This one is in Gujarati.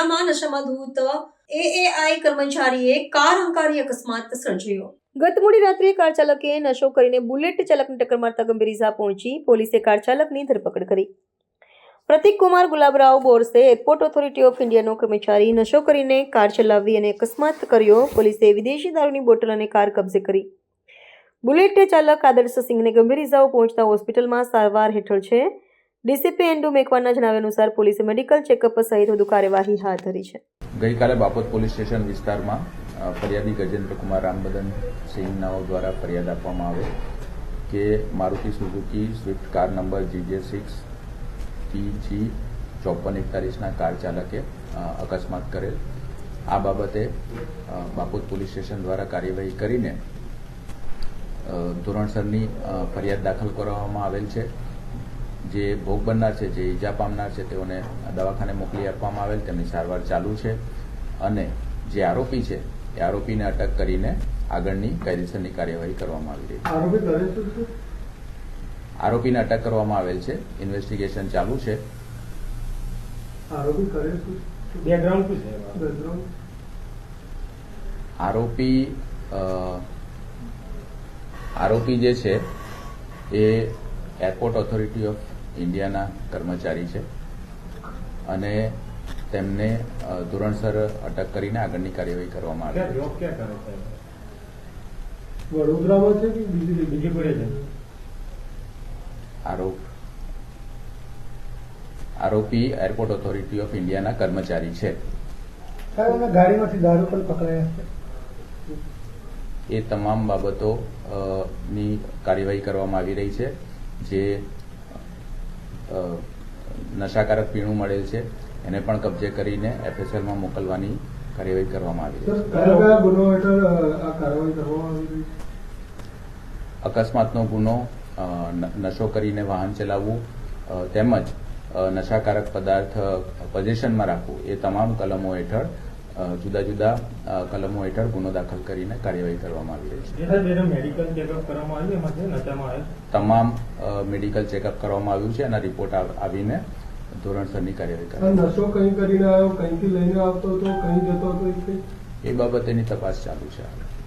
વડોદરામાં નશામાં એએઆઈ કર્મચારીએ કાર હંકારી અકસ્માત સર્જ્યો. ગત મોડી રાત્રે કાર ચાલકે નશો કરીને બુલેટ ચાલકને ટક્કર મારતા ગંભીર ઇજા પહોંચી પોલીસે કાર ચાલકની ધરપકડ કરી. Pratik Kumar Gulabrao Borse airport authority of ઇન્ડિયાનો કર્મચારી નશો કરીને કાર ચલાવી અને અકસ્માત કર્યો પોલીસે વિદેશી દારૂની બોટલ અને કાર કબજે કરી. બુલેટ ચાલક આદર્શ સિંહને ગંભીર ઇજાઓ પહોંચતા હોસ્પિટલમાં સારવાર હેઠળ છે. ડીસીપી એન્ડુ મેકવાના જણાવ્યા અનુસાર પોલીસે મેડિકલ ચેકઅપ સહિત વધુ કાર્યવાહી હાથ ધરી છે. ગઈકાલે બાપોદ પોલીસ સ્ટેશન વિસ્તારમાં ફરિયાદી ગજેન્દ્રકુમાર રામબદન સિંહનાઓ દ્વારા ફરિયાદ આપવામાં આવે કે Maruti Suzuki Swift car number GJ six TG ચોપન એકતાલીસના કાર ચાલકે અકસ્માત કરેલ. આ બાબતે બાપોદ પોલીસ સ્ટેશન દ્વારા કાર્યવાહી કરીને ધોરણસરની ફરિયાદ દાખલ કરવામાં આવેલ છે. જે ભોગ બનનાર છે જે ઈજા પામનાર છે તેઓને દવાખાને મોકલી આપવામાં આવેલ તેમની સારવાર ચાલુ છે. અને જે આરોપી છે એ આરોપીને અટક કરીને આગળની કાયદેસરની કાર્યવાહી કરવામાં આવી રહી છે. આરોપીને અટક કરવામાં આવેલ છે. ઇન્વેસ્ટિગેશન ચાલુ છે. આરોપી કરે શું? બેકગ્રાઉન્ડ શું છે? એમાં? બેકગ્રાઉન્ડ આરોપી અ, આરોપી જે છે એ એરપોર્ટ ઓથોરિટી ઓફ ઇન્ડિયાના કર્મચારી છે. અને તેમને ધોરણસર અટક કરીને આગળની કાર્યવાહી કરવામાં આવી વડોદરામાં છે કે બીજી બીજી પડે છે આરોપ. આરોપી એરપોર્ટ ઓથોરિટી ઓફ ઇન્ડિયાના કર્મચારી છે. ગાડીમાંથી દારૂ પણ પકડાયા છે. એ તમામ બાબતો ની કાર્યવાહી કરવામાં આવી રહી છે જે નશાકારક પીણું મળેલ છે એને પણ કબજે કરીને એફએસએલમાં મોકલવાની કાર્યવાહી કરવામાં આવી છે. અકસ્માતનો ગુનો નશો કરીને વાહન ચલાવવું તેમજ નશાકારક પદાર્થ પોઝિશનમાં રાખવું એ તમામ કલમો હેઠળ જુદા જુદા કલમો હેઠળ ગુનો દાખલ કરીને કાર્યવાહી કરવામાં આવી રહી છે. તમામ મેડિકલ ચેકઅપ કરવામાં આવ્યું છે એના રિપોર્ટ આવ- આવીને ધોરણસરની કાર્યવાહી કરવામાં નશો કઈ કરીને આવ્યો કઈથી લઈને આવતો હતો કઈ જતો હતો એ બાબતેની તપાસ ચાલુ છે. હાલ.